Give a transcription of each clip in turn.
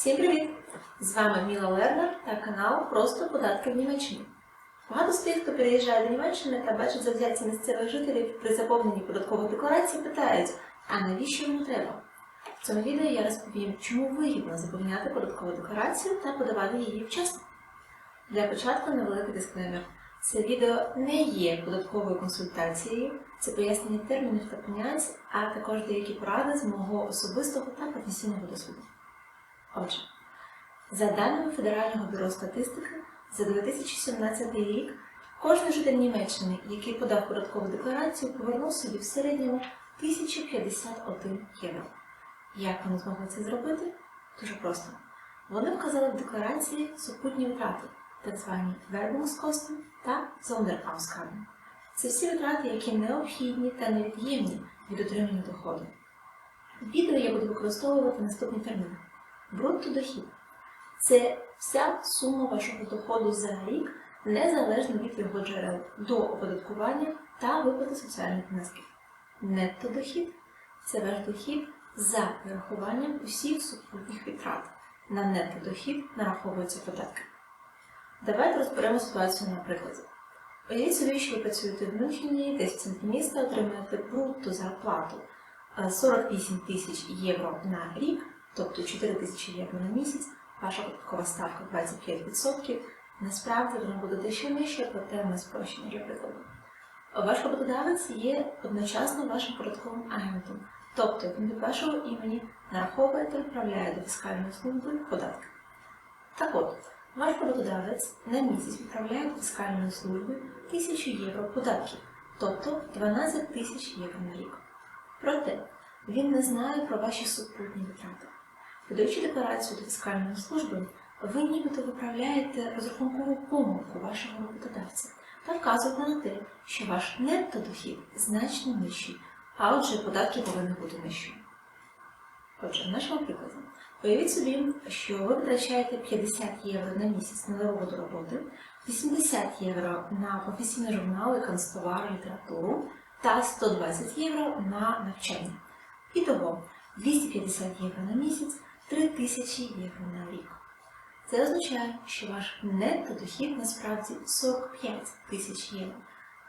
Всім привіт! З вами Міла Лернер та канал Просто податки в Німеччині. Багато з тих, хто переїжджає до Німеччини та бачить завзяття місцевих жителів при заповненні податкових декларацій, питають, а навіщо воно треба? В цьому відео я розповім, чому вигідно заповняти податкову декларацію та подавати її вчасно. Для початку невеликий дисклеймер. Це відео не є податковою консультацією, це пояснення термінів та понять, а також деякі поради з мого особистого та професійного досвіду. Отже, за даними Федерального бюро статистики, за 2017 рік кожен житель Німеччини, який подав податкову декларацію, повернув собі в середньому 1051 євро. Як вони змогли це зробити? Дуже просто. Вони вказали в декларації супутні витрати, так звані Werbungskosten та Sonderausgaben. Це всі витрати, які необхідні та невід'ємні від отримання доходу. Відео я буду використовувати наступні терміни. Брутто-дохід це вся сума вашого доходу за рік, незалежно від його джерел до оподаткування та виплати соціальних внесків. Нетто-дохід це ваш дохід за вирахуванням усіх супутніх витрат. На нетто-дохід нараховуються податки. Давайте розберемо ситуацію на прикладі. Уявіть собі, що ви працюєте в Мюнхені, десь в центрі міста, отримуєте брутто зарплату е, 48 тисяч євро на рік, тобто 4 тисячі євро на місяць, ваша податкова ставка 25%. Насправді вона буде дещо нижча, проте ми спрощені для прикладу. Ваш роботодавець є одночасно вашим податковим агентом, тобто він від вашого імені нараховує та відправляє до фіскальної служби податки. Так от, ваш роботодавець на місяць відправляє до фіскальної служби 1000 євро податків, тобто 12 тисяч євро на рік. Проте він не знає про ваші супутні витрати. Подаючи декларацію до фіскальної служби, ви нібито виправляєте розрахункову помилку вашого роботодавця та вказуєте на те, що ваш нетто-дохід значно нижчий, а отже податки повинні бути нижчими. Отже, в нашому прикладі, уявіть собі, що ви витрачаєте 50 євро на місяць на дорогу до роботи, 80 євро на професійні журнали, канцтовари, літературу та 120 євро на навчання. Ітого 250 євро на місяць, 3000 євро на рік. Це означає, що ваш нетто-дохід насправді 45 тисяч євро.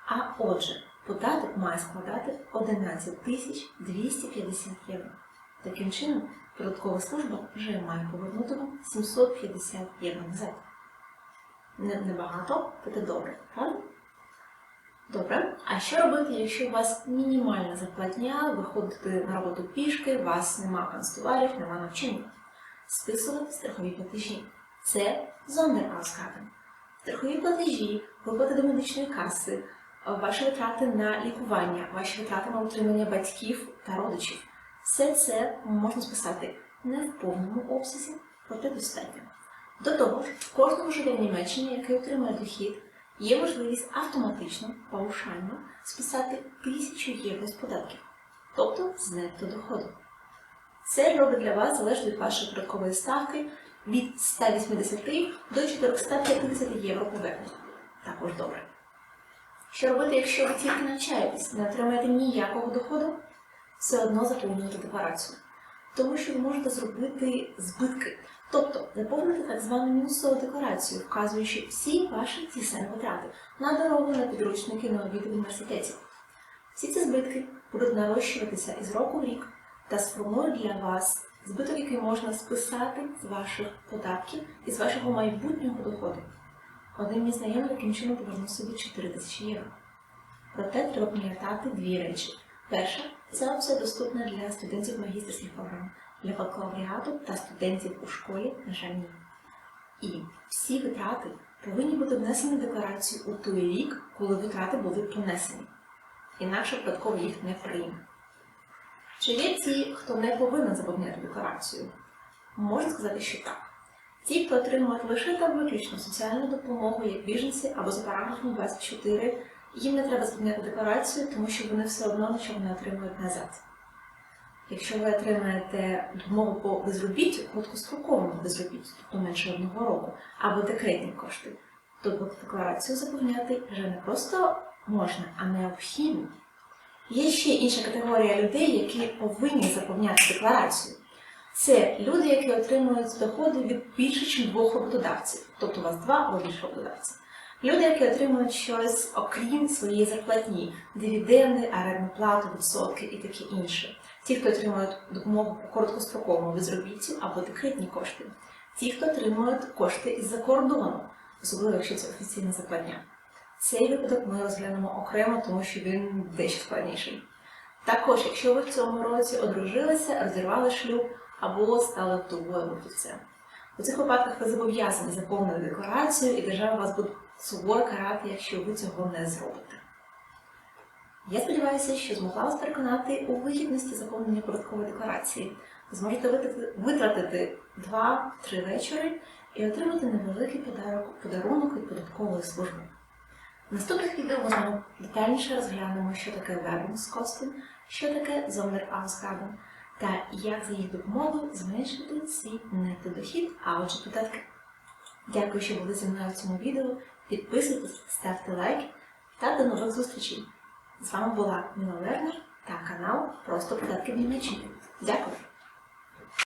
А отже, податок має складати 11 тисяч 250 євро. Таким чином, податкова служба вже має повернути вам 750 євро назад. Не- Небагато, проте добре, правда? Добре. А що робити, якщо у вас мінімальна зарплатня, ви ходите на роботу пішки, у вас нема канцтоварів, нема навчання? Списувати страхові платежі. Це Sonderausgaben. Страхові платежі, виплати до медичної каси, ваші витрати на лікування, ваші витрати на утримання батьків та родичів. Все це можна списати не в повному обсязі, проте достатньо. До того ж, кожному жителі Німеччини, який отримує дохід, є можливість автоматично, паушально списати 1000 євро з податків, тобто з нетто доходу. Це робить для вас залежно від вашої податкової ставки від 180 до 450 євро повернення. Також добре. Що робити, якщо ви тільки навчаєтесь, не отримаєте ніякого доходу? Все одно заповнюєте декларацію. Тому що ви можете зробити збитки, тобто заповнити так звану мінусову декларацію, вказуючи всі ваші ті самі витрати на дорогу, на підручники, на обід в університеті. Всі ці збитки будуть нарощуватися із року в рік та сформують для вас збиток, який можна списати з ваших податків і з вашого майбутнього доходу. Один мій знайомий таким чином повернув собі 4 тисячі євро. Проте треба пам'ятати дві речі. Перша ця опція доступна для студентів магістерських програм, для бакалавріату та студентів у школі, на жаль. І всі витрати повинні бути внесені в декларацію у той рік, коли витрати були понесені. Інакше податково їх не прийме. Чи є ті, хто не повинен заповняти декларацію? Можна сказати, що так. Ті, хто отримують лише та виключно соціальну допомогу як біженці або за параграфом 24, їм не треба заповняти декларацію, тому що вони все одно нічого не отримують назад. Якщо ви отримаєте допомогу по безробіттю, короткостроковому безробіттю, тобто менше одного року, або декретні кошти, то декларацію заповняти вже не просто можна, а необхідно. Є ще інша категорія людей, які повинні заповняти декларацію. Це люди, які отримують доходи від більше, ніж двох роботодавців. Тобто у вас два або більше роботодавців. Люди, які отримують щось окрім своєї зарплатні, дивіденди, арендну плату, відсотки і таке інше. Ті, хто отримують допомогу по короткостроковому безробіттю або декретні кошти. Ті, хто отримують кошти із-за кордону, особливо якщо це офіційна зарплатня. Цей випадок ми розглянемо окремо, тому що він дещо складніший. Також, якщо ви в цьому році одружилися, розірвали шлюб або стали вдовою вдовцем. У цих випадках ви зобов'язані заповнити декларацію, і держава вас буде суворо карати, якщо ви цього не зробите. Я сподіваюся, що змогла вас переконати у вигідності заповнення податкової декларації. Зможете витратити- витратити 2-3 вечори і отримати невеликий подарок, подарунок від податкової служби. В наступних відео ми з детальніше розглянемо, що таке Werbungskosten, що таке Sonderausgaben та як за їх допомогою зменшити свій нетодохід, а отже податки. Дякую, що були зі мною в цьому відео. Підписуйтесь, ставте лайк та до нових зустрічей. З вами була Ніна Лернер та канал Просто податки Німеччині. Дякую!